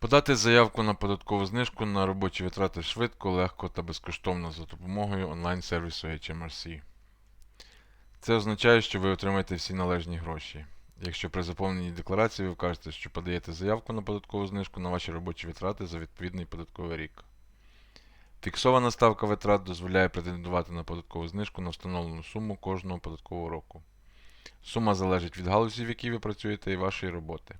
Подати заявку на податкову знижку на робочі витрати швидко, легко та безкоштовно за допомогою онлайн-сервісу HMRC. Це означає, що ви отримаєте всі належні гроші. Якщо при заповненні декларації ви вкажете, що подаєте заявку на податкову знижку на ваші робочі витрати за відповідний податковий рік. Фіксована ставка витрат дозволяє претендувати на податкову знижку на встановлену суму кожного податкового року. Сума залежить від галузі, в якій ви працюєте, і вашої роботи.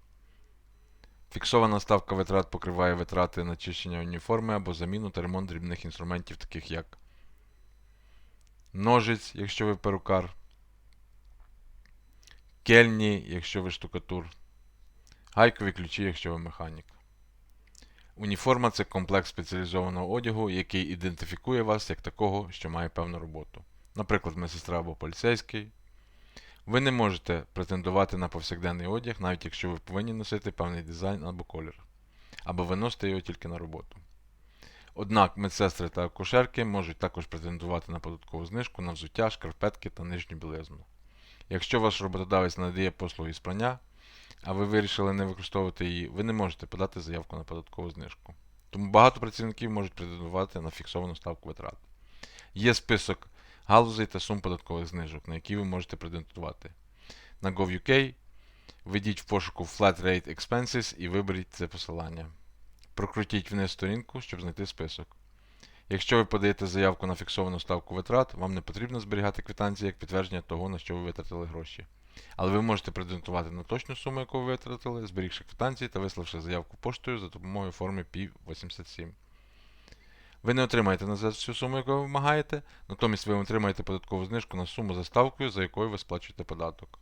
Фіксована ставка витрат покриває витрати на чищення уніформи або заміну та ремонт дрібних інструментів, таких як ножиць, якщо ви перукар, кельні, якщо ви штукатур, гайкові ключі, якщо ви механік. Уніформа це комплекс спеціалізованого одягу, який ідентифікує вас як такого, що має певну роботу. Наприклад, медсестра або поліцейський. Ви не можете претендувати на повсякденний одяг, навіть якщо ви повинні носити певний дизайн або колір, або ви носите його тільки на роботу. Однак медсестри та акушерки можуть також претендувати на податкову знижку на взуття, шкарпетки та нижню білизну. Якщо ваш роботодавець надає послуги з прання, а ви вирішили не використовувати її, ви не можете подати заявку на податкову знижку. Тому багато працівників можуть претендувати на фіксовану ставку витрат. Є список галузей та сум податкових знижок, на які ви можете претендувати. На Gov.uk введіть в пошуку Flat Rate Expenses і виберіть це посилання. Прокрутіть вниз сторінку, щоб знайти список. Якщо ви подаєте заявку на фіксовану ставку витрат, вам не потрібно зберігати квитанції як підтвердження того, на що ви витратили гроші. Але ви можете претендувати на точну суму, яку ви витратили, зберігши квитанції та виславши заявку поштою за допомогою форми P87. Ви не отримаєте назад всю суму, яку ви вимагаєте, натомість ви отримаєте податкову знижку на суму за ставкою, за якою ви сплачуєте податок.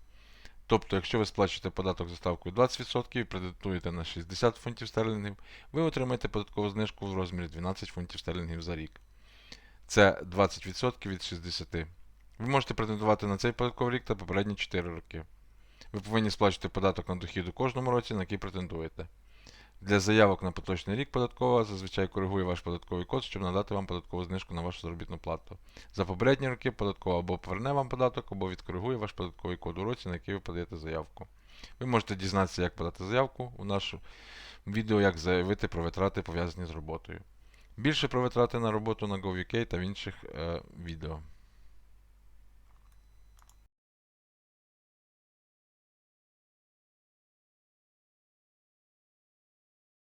Тобто, якщо ви сплачуєте податок за ставкою 20% і претендуєте на 60 фунтів стерлінгів, ви отримаєте податкову знижку в розмірі 12 фунтів стерлінгів за рік. Це 20% від 60. Ви можете претендувати на цей податковий рік та попередні 4 роки. Ви повинні сплачувати податок на дохід у кожному році, на який претендуєте. Для заявок на поточний рік податкова зазвичай коригує ваш податковий код, щоб надати вам податкову знижку на вашу заробітну плату. За попередні роки податкова або поверне вам податок, або відкоригує ваш податковий код у році, на який ви подаєте заявку. Ви можете дізнатися, як подати заявку у нашому відео, як заявити про витрати пов'язані з роботою. Більше про витрати на роботу на GovUK та в інших е, відео.